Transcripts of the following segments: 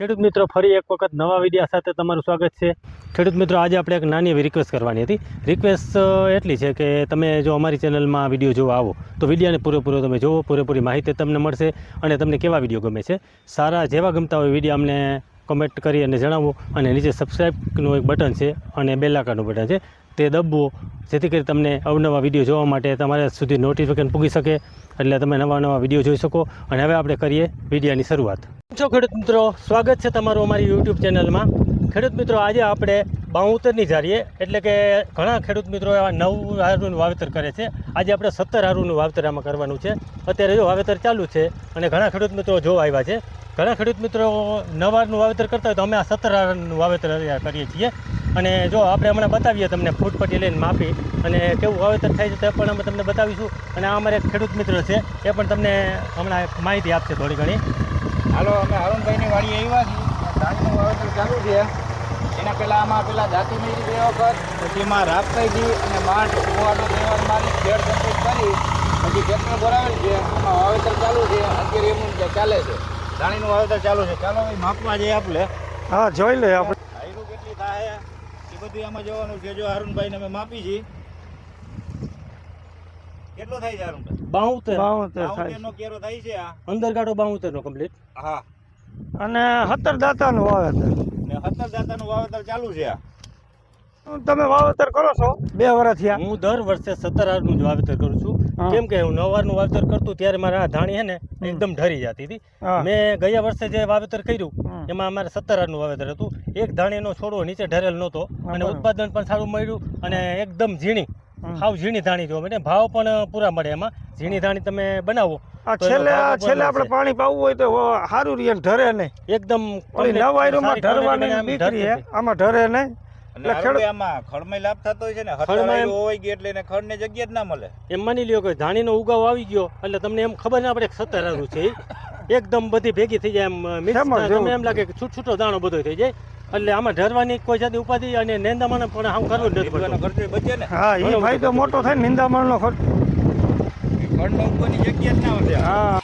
ખેડૂત મિત્રો, ફરી એક વખત નવા વિડીયા સાથે તમારું સ્વાગત છે. ખેડૂત મિત્રો, આજે આપણે એક નાની એવી રિક્વેસ્ટ કરવાની હતી. રિક્વેસ્ટ એટલી છે કે તમે જો અમારી ચેનલમાં વીડિયો જોવા આવો, તો વિડીયાને પૂરેપૂરો તમે જુઓ પૂરેપૂરી માહિતી તમને મળશે અને તમને કેવા વીડિયો ગમે છે. સારા જેવા ગમતા હોય વીડિયો અમને કમેન્ટ કરી અને જણાવો અને નીચે સબસ્ક્રાઈબનું એક બટન છે અને બેલાકાનું બટન છે, તે દબવો. જેથી કરી તમને અવનવા વીડિયો જોવા માટે તમારા સુધી નોટિફિકેશન પૂગી શકે, એટલે તમે નવા નવા વીડિયો જોઈ શકો. અને હવે આપણે કરીએ વિડીયાની શરૂઆત. છો ખેડૂત મિત્રો? સ્વાગત છે તમારું અમારી યુટ્યુબ ચેનલમાં. ખેડૂત મિત્રો, આજે આપણે બાઉતરની જારીએ એટલે કે ઘણા ખેડૂત મિત્રો એવા નવ હારુનું વાવેતર કરે છે. આજે આપણે સત્તર હારુનું વાવેતર આમાં કરવાનું છે. અત્યારે જો વાવેતર ચાલુ છે અને ઘણા ખેડૂત મિત્રો જોવા આવ્યા છે. ઘણા ખેડૂત મિત્રો નવારનું વાવેતર કરતા હોય તો અમે આ સત્તર હારનું વાવેતર કરીએ છીએ. અને જો આપણે હમણાં બતાવીએ તમને ફૂટપટ્ટી લઈને માપી અને કેવું વાવેતર થાય છે તે પણ અમે તમને બતાવીશું. અને આ અમારે ખેડૂત મિત્ર છે, એ પણ તમને હમણાં માહિતી આપશે થોડી ઘણી. હાલો અમે અરુણભાઈની વાડી આવ્યા છીએ. ધાનનું વાવેતર ચાલુ છે. એના પહેલાં આમાં પેલા જાતિ મેળવી બે વખત પછી એમાં ગઈ અને માંડ કુવાનો તહેવાર મારી ખેડ કમ્પ્લીટ કરી પછી ખેતર બોલાવેલ છે. એમાં વાવેતર ચાલુ છે. અત્યારે એમનું ચાલે છે. ધાણીનું વાવેતર ચાલુ છે. ચાલો ભાઈ માપવા જઈએ આપણે. હા જોઈ લે આપણે. હાઈરું કેટલી થાય? એ બધું એમાં જોવાનું છે. જો અરુણભાઈને અમે માપી છીએ. કેટલો થાય છે બાઉતેર બાઉતેરનો કેરો થાય છે આ? અંદર ગાડો બાઉતેરનો કમ્પ્લીટ હા. અને હતર દાતા નું વાવેતર. ને હતર દાતા નું વાવેતર ચાલુ છે તમે વાવેતર કરો છો? બે વર્ષ થયા. હું દર વર્ષે સત્તર હારનું જ વાવેતર કરું છું. કેમ કે હું નવ હારનું વાવેતર કરતું ત્યારે મારા આ ધાણી હે ને એકદમ ઢરી જતી હતી. મેં ગયા વર્ષે જે વાવેતર કર્યું એમાં અમારે સત્તર હારનું વાવેતર હતું. એક ધાણીનો છોડવો નીચે ઢરેલ નહોતો અને ઉત્પાદન પણ સારું મળ્યું અને એકદમ ઝીણી. હમ. સાવ ઝીણી ધાણી જોવા મળે. ભાવ પણ પૂરા મળે એમાં. ઝીણી ધાણી તમે બનાવો. આ છેલ્લે આ છેલ્લે આપણે પાણી પાવું હોય તો સારું રહે ઢરે નહીં. એકદમ નવાયરોમાં ઢરવાની દીકરી. આમાં ઢરે નહીં. અને એટલે ખેડૂત- અરુણભાઈ આમાં ખડમાં લાભ થતો હોય છે ને ખડમાં હોય એટલે એને ખડને જગ્યા જ ના મળે. એમ માની લ્યો કે ધાણીનો ઉગાવ આવી ગયો એટલે તમને એમ ખબર ના પડે કે સત્તર હારું એકદમ બધી ભેગી થઈ જાય એમ મિક્સ એમ લાગે કે છૂટ છૂટો દાણો બધો થઈ જાય. એટલે આમાં ઢરવાની કોઈ જાતની ઉપાધિ અને નિંદામણ પણ આમ કરવું જ નથી પડતું. ખર્ચો બચે ને? હા એ ફાયદો મોટો થાય ને નિંદામણનો ખર્ચ. ખડનો ઉપરની જગ્યા જ ના હોય હા.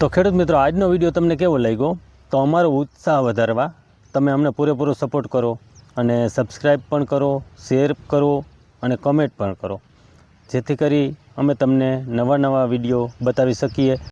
તો ખેડૂત મિત્રો, આજનો વીડિયો તમને કેવો લાગ્યો? તો અમારો ઉત્સાહ વધારવા તમે અમને પૂરેપૂરો સપોર્ટ કરો અને સબસ્ક્રાઈબ પણ કરો શેર કરો અને કમેન્ટ પણ કરો. જેથી કરી અમે તમને નવા નવા વીડિયો બતાવી શકીએ.